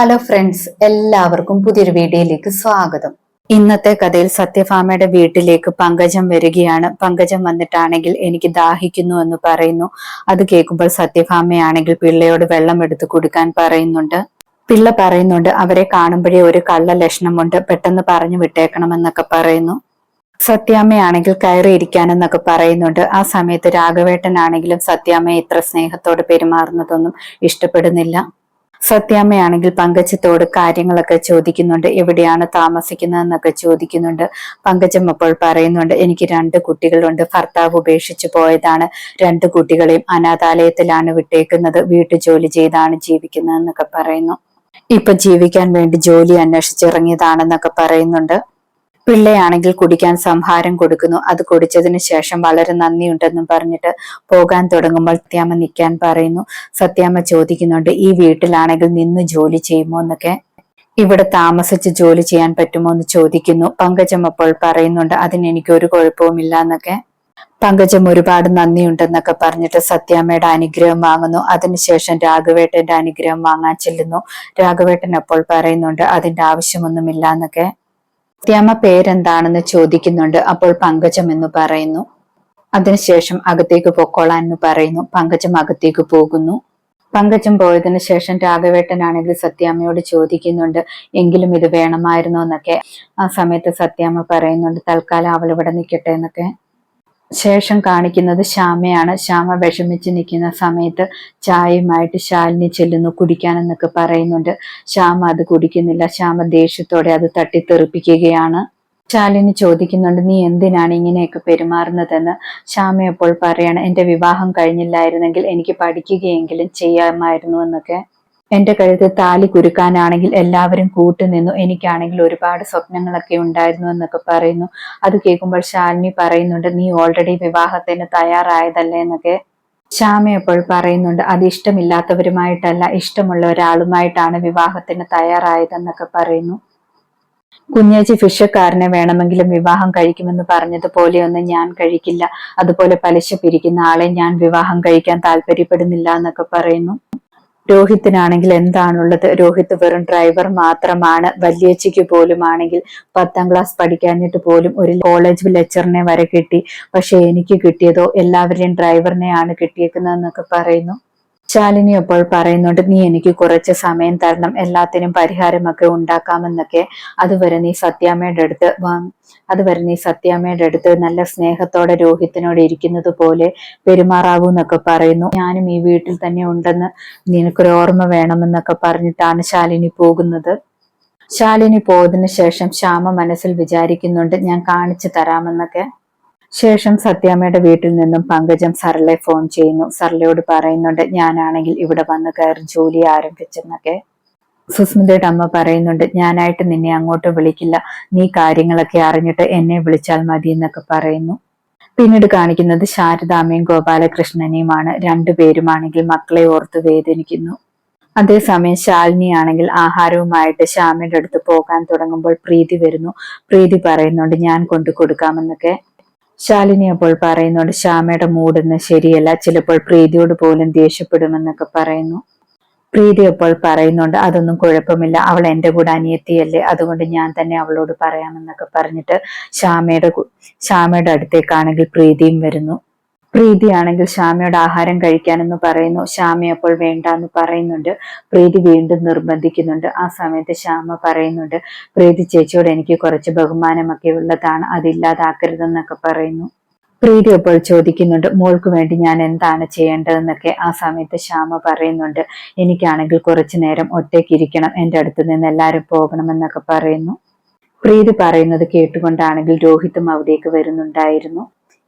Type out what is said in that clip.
Hello friends എല്ലാവർക്കും പുതിയൊരു വീഡിയോയിലേക്ക് സ്വാഗതം. ഇന്നത്തെ കഥയിൽ സത്യഭാമയുടെ വീട്ടിലേക്ക് പങ്കജം വരികയാണ്. പങ്കജം വന്നിട്ടാണെങ്കിൽ എനിക്ക് ദാഹിക്കുന്നു എന്ന് പറയുന്നു. അത് കേൾക്കുമ്പോൾ സത്യഭാമയാണെങ്കിൽ പിള്ളയോട് വെള്ളം എടുത്തു കൊടുക്കാൻ പറയുന്നുണ്ട്. പിള്ള പറയുന്നുണ്ട് അവരെ കാണുമ്പോഴേ ഒരു കള്ള ലക്ഷണമുണ്ട്. പെട്ടെന്ന് പറഞ്ഞു വിട്ടേക്കണമെന്നൊക്കെ പറയുന്നു. സത്യാമ്മയാണെങ്കിൽ കയറിയിരിക്കാനെന്നൊക്കെ പറയുന്നുണ്ട്. ആ സമയത്ത് രാഘവേട്ടനാണെങ്കിലും സത്യാമ്മയെ ഇത്ര സ്നേഹത്തോടെ പെരുമാറുന്നതൊന്നും ഇഷ്ടപ്പെടുന്നില്ല. സത്യാമ്മയാണെങ്കിൽ പങ്കജത്തോട് കാര്യങ്ങളൊക്കെ ചോദിക്കുന്നുണ്ട്. എവിടെയാണ് താമസിക്കുന്നതെന്നൊക്കെ ചോദിക്കുന്നുണ്ട്. പങ്കജം അപ്പോൾ പറയുന്നുണ്ട് എനിക്ക് രണ്ട് കുട്ടികളുണ്ട്. ഭർത്താവ് ഉപേക്ഷിച്ചു പോയതാണ്. രണ്ട് കുട്ടികളെയും അനാഥാലയത്തിലാണ് വിട്ടേക്കുന്നത്. വീട്ടു ജോലി ചെയ്താണ് ജീവിക്കുന്നതെന്നൊക്കെ പറയുന്നു. ഇപ്പൊ ജീവിക്കാൻ വേണ്ടി ജോലി അന്വേഷിച്ചിറങ്ങിയതാണെന്നൊക്കെ പറയുന്നുണ്ട്. പിള്ളയാണെങ്കിൽ കുടിക്കാൻ സംഹാരം കൊടുക്കുന്നു. അത് കുടിച്ചതിന് ശേഷം വളരെ നന്ദിയുണ്ടെന്നും പറഞ്ഞിട്ട് പോകാൻ തുടങ്ങുമ്പോൾ സത്യാമ്മ നിൽക്കാൻ പറയുന്നു. സത്യാമ്മ ചോദിക്കുന്നുണ്ട് ഈ വീട്ടിലാണെങ്കിൽ നിന്ന് ജോലി ചെയ്യുമോ എന്നൊക്കെ? ഇവിടെ താമസിച്ച് ജോലി ചെയ്യാൻ പറ്റുമോ എന്ന് ചോദിക്കുന്നു. പങ്കജം അപ്പോൾ പറയുന്നുണ്ട് അതിന് എനിക്ക് ഒരു കുഴപ്പവുമില്ല എന്നൊക്കെ. പങ്കജം ഒരുപാട് നന്ദിയുണ്ടെന്നൊക്കെ പറഞ്ഞിട്ട് സത്യാമ്മയുടെ അനുഗ്രഹം വാങ്ങുന്നു. അതിനുശേഷം രാഘവേട്ടന്റെ അനുഗ്രഹം വാങ്ങാൻ ചെല്ലുന്നു. രാഘവേട്ടൻ അപ്പോൾ പറയുന്നുണ്ട് അതിന്റെ ആവശ്യമൊന്നുമില്ല എന്നൊക്കെ. സത്യാമ്മ പേരെന്താണെന്ന് ചോദിക്കുന്നുണ്ട്. അപ്പോൾ പങ്കജം എന്ന് പറയുന്നു. അതിനുശേഷം അകത്തേക്ക് പൊക്കോളാൻ എന്ന് പറയുന്നു. പങ്കജം അകത്തേക്ക് പോകുന്നു. പങ്കജം പോയതിനു ശേഷം രാഘവേട്ടനാണെങ്കിൽ സത്യാമ്മയോട് ചോദിക്കുന്നുണ്ട്. എങ്കിലും ഇത് വേണമായിരുന്നോ എന്നൊക്കെ. ആ സമയത്ത് സത്യാമ്മ പറയുന്നുണ്ട് തൽക്കാലം അവൾ ഇവിടെ നിൽക്കട്ടെ എന്നൊക്കെ. ശേഷം കാണിക്കുന്നത് ശ്യാമയാണ്. ശ്യാമ വിഷമിച്ച് നിൽക്കുന്ന സമയത്ത് ചായയുമായിട്ട് ശാലിനി ചെല്ലുന്നു കുടിക്കാനെന്നൊക്കെ പറയുന്നുണ്ട്. ശ്യാമ അത് കുടിക്കുന്നില്ല. ശ്യാമ ദേഷ്യത്തോടെ അത് തട്ടിത്തെറിപ്പിക്കുകയാണ്. ശാലിനി ചോദിക്കുന്നുണ്ട് നീ എന്തിനാണ് ഇങ്ങനെയൊക്കെ പെരുമാറുന്നതെന്ന്? ശ്യാമ എപ്പോൾ പറയാണ് എന്റെ വിവാഹം കഴിഞ്ഞില്ലായിരുന്നെങ്കിൽ എനിക്ക് പഠിക്കുകയെങ്കിലും ചെയ്യാമായിരുന്നു എന്നൊക്കെ. എന്റെ കഴുത്തിൽ താലി കുരുക്കാനാണെങ്കിൽ എല്ലാവരും കൂട്ടുനിന്നു എനിക്കാണെങ്കിൽ ഒരുപാട് സ്വപ്നങ്ങളൊക്കെ ഉണ്ടായിരുന്നു എന്നൊക്കെ പറയുന്നു. അത് കേൾക്കുമ്പോൾ ശാലിനി പറയുന്നുണ്ട് നീ ഓൾറെഡി വിവാഹത്തിന് തയ്യാറായതല്ലേ? എന്നൊക്കെ ശ്യാമ പറയുന്നുണ്ട് അത് ഇഷ്ടമില്ലാത്തവരുമായിട്ടല്ല ഇഷ്ടമുള്ള ഒരാളുമായിട്ടാണ് വിവാഹത്തിന് തയ്യാറായതെന്നൊക്കെ പറയുന്നു. കുഞ്ഞേച്ചി ഫിഷക്കാരനെ വേണമെങ്കിലും വിവാഹം കഴിക്കുമെന്ന് പറഞ്ഞതുപോലെയൊന്നും ഞാൻ കഴിക്കില്ല. അതുപോലെ പലിശ പിരിക്കുന്ന ആളെ ഞാൻ വിവാഹം കഴിക്കാൻ താല്പര്യപ്പെടുന്നില്ല എന്നൊക്കെ പറയുന്നു. രോഹിത്തിനാണെങ്കിൽ എന്താണുള്ളത്? രോഹിത്ത് വെറും ഡ്രൈവർ മാത്രമാണ്. വല്യച്ചയ്ക്ക് പോലും ആണെങ്കിൽ പത്താം ക്ലാസ് പഠിക്കാനിട്ട് പോലും ഒരു കോളേജ് ലെക്ചറിനെ വരെ കിട്ടി. പക്ഷെ എനിക്ക് കിട്ടിയതോ എല്ലാവരെയും ഡ്രൈവറിനെയാണ് കിട്ടിയേക്കുന്നതെന്നൊക്കെ പറയുന്നു. ശാലിനി അപ്പോൾ പറയുന്നുണ്ട് നീ എനിക്ക് കുറച്ച് സമയം തരണം എല്ലാത്തിനും പരിഹാരമൊക്കെ ഉണ്ടാക്കാമെന്നൊക്കെ. അതുവരെ നീ സത്യാമ്മയുടെ അടുത്ത് അതുവരെ നീ സത്യാമ്മയുടെ അടുത്ത് നല്ല സ്നേഹത്തോടെ രോഹിത്തിനോട് ഇരിക്കുന്നത് പോലെ പെരുമാറാവൂ എന്നൊക്കെ പറയുന്നു. ഞാനും ഈ വീട്ടിൽ തന്നെ ഉണ്ടെന്ന് നിനക്കൊരു ഓർമ്മ വേണമെന്നൊക്കെ പറഞ്ഞിട്ടാണ് ശാലിനി പോകുന്നത്. ശാലിനി പോയതിനു ശേഷം ശ്യാമ മനസ്സിൽ വിചാരിക്കുന്നുണ്ട് ഞാൻ കാണിച്ചു തരാമെന്നൊക്കെ. ശേഷം സത്യാമ്മയുടെ വീട്ടിൽ നിന്നും പങ്കജം സർലെ ഫോൺ ചെയ്യുന്നു. സർലയോട് പറയുന്നുണ്ട് ഞാനാണെങ്കിൽ ഇവിടെ വന്ന് കയറി ജോലി ആരംഭിച്ചെന്നൊക്കെ. സുസ്മിതയുടെ അമ്മ പറയുന്നുണ്ട് ഞാനായിട്ട് നിന്നെ അങ്ങോട്ട് വിളിക്കില്ല. നീ കാര്യങ്ങളൊക്കെ അറിഞ്ഞിട്ട് എന്നെ വിളിച്ചാൽ മതി എന്നൊക്കെ പറയുന്നു. പിന്നീട് കാണിക്കുന്നത് ശാരദാമ്മയും ഗോപാലകൃഷ്ണനെയുമാണ്. രണ്ടുപേരുമാണെങ്കിൽ മക്കളെ ഓർത്ത് വേദനിക്കുന്നു. അതേസമയം ശാലിനി ആണെങ്കിൽ ആഹാരവുമായിട്ട് ശ്യാമിന്റെ അടുത്ത് പോകാൻ തുടങ്ങുമ്പോൾ പ്രീതി വരുന്നു. പ്രീതി പറയുന്നുണ്ട് ഞാൻ കൊണ്ടു കൊടുക്കാമെന്നൊക്കെ ശാലിനി അപ്പോൾ പറയുന്നുണ്ട് ശ്യാമയുടെ മൂടുന്ന ശരിയല്ല. ചിലപ്പോൾ പ്രീതിയോട് പോലും ദേഷ്യപ്പെടുമെന്നൊക്കെ പറയുന്നു. പ്രീതി അപ്പോൾ പറയുന്നുണ്ട് അതൊന്നും കുഴപ്പമില്ല. അവൾ എന്റെ കൂടെ അനിയത്തിയല്ലേ. അതുകൊണ്ട് ഞാൻ തന്നെ അവളോട് പറയാമെന്നൊക്കെ പറഞ്ഞിട്ട് ശ്യാമയുടെ ശ്യാമയുടെ അടുത്തേക്കാണെങ്കിൽ പ്രീതിയും വരുന്നു. പ്രീതിയാണെങ്കിൽ ശ്യാമയോട് ആഹാരം കഴിക്കാനെന്ന് പറയുന്നു. ശ്യാമ അപ്പോൾ വേണ്ട എന്ന് പറയുന്നുണ്ട്. പ്രീതി വീണ്ടും നിർബന്ധിക്കുന്നുണ്ട്. ആ സമയത്ത് ശ്യാമ പറയുന്നുണ്ട് പ്രീതി ചേച്ചിയോട് എനിക്ക് കുറച്ച് ബഹുമാനമൊക്കെ ഉള്ളതാണ്. അതില്ലാതാക്കരുതെന്നൊക്കെ പറയുന്നു. പ്രീതി അപ്പോൾ ചോദിക്കുന്നുണ്ട് മോൾക്ക് വേണ്ടി ഞാൻ എന്താണ് ചെയ്യേണ്ടതെന്നൊക്കെ? ആ സമയത്ത് ശ്യാമ പറയുന്നുണ്ട് എനിക്കാണെങ്കിൽ കുറച്ചു നേരം ഒറ്റയ്ക്കിരിക്കണം എന്റെ അടുത്ത് നിന്ന് എല്ലാവരും പോകണമെന്നൊക്കെ പറയുന്നു. പ്രീതി പറയുന്നത് കേട്ടുകൊണ്ടാണെങ്കിൽ രോഹിത്തും അവിടേക്ക് വരുന്നുണ്ടായിരുന്നു.